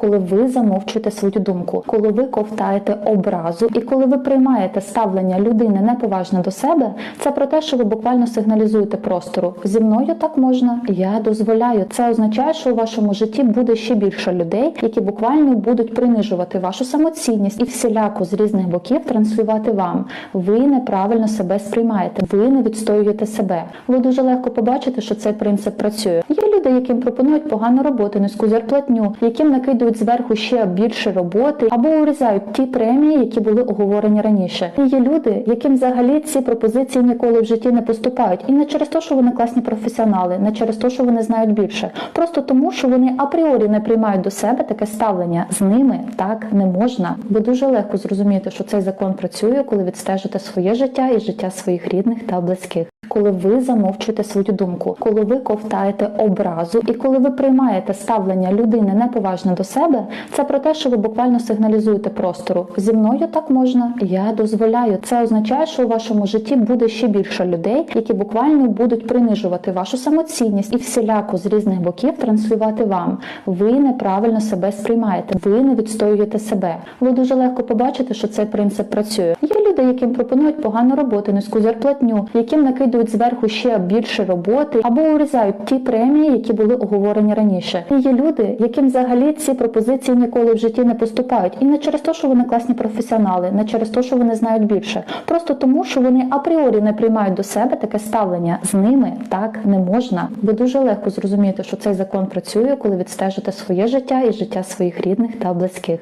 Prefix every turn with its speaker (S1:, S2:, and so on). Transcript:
S1: коли ви замовчуєте свою думку, коли ви ковтаєте образу, і коли ви приймаєте ставлення людини неповажне до себе, це про те, що ви буквально сигналізуєте простору. Зі мною так можна, я дозволяю. Це означає, що у вашому житті буде ще більше людей, які буквально будуть принижувати вашу самоцінність і всіляко з різних боків транслювати вам. Ви неправильно себе сприймаєте, ви не відстоюєте себе. Ви дуже легко побачите, що цей принцип працює. Люди, яким пропонують погану роботу, низьку зарплатню, яким накидують зверху ще більше роботи або урізають ті премії, які були оговорені раніше. І є люди, яким взагалі ці пропозиції ніколи в житті не поступають, і не через те, що вони класні професіонали, не через те, що вони знають більше, просто тому, що вони апріорі не приймають до себе таке ставлення. З ними так не можна. Ви дуже легко зрозумієте, що цей закон працює, коли відстежите своє життя і життя своїх рідних та близьких. Коли ви замовчуєте свою думку, коли ви ковтаєте образу, і коли ви приймаєте ставлення людини неповажне до себе, це про те, що ви буквально сигналізуєте простору. Зі мною так можна, я дозволяю. Це означає, що у вашому житті буде ще більше людей, які буквально будуть принижувати вашу самоцінність і всіляко з різних боків транслювати вам. Ви неправильно себе сприймаєте, ви не відстоюєте себе. Ви дуже легко побачите, що цей принцип працює. Є люди, яким пропонують погану роботу, низьку зарплатню, яким накидують зверху ще більше роботи або урізають ті премії, які були оговорені раніше. І є люди, яким взагалі ці пропозиції ніколи в житті не поступають, і не через те, що вони класні професіонали, не через те, що вони знають більше, просто тому, що вони апріорі не приймають до себе таке ставлення. З ними так не можна. Ви дуже легко зрозумієте, що цей закон працює, коли відстежите своє життя і життя своїх рідних та близьких.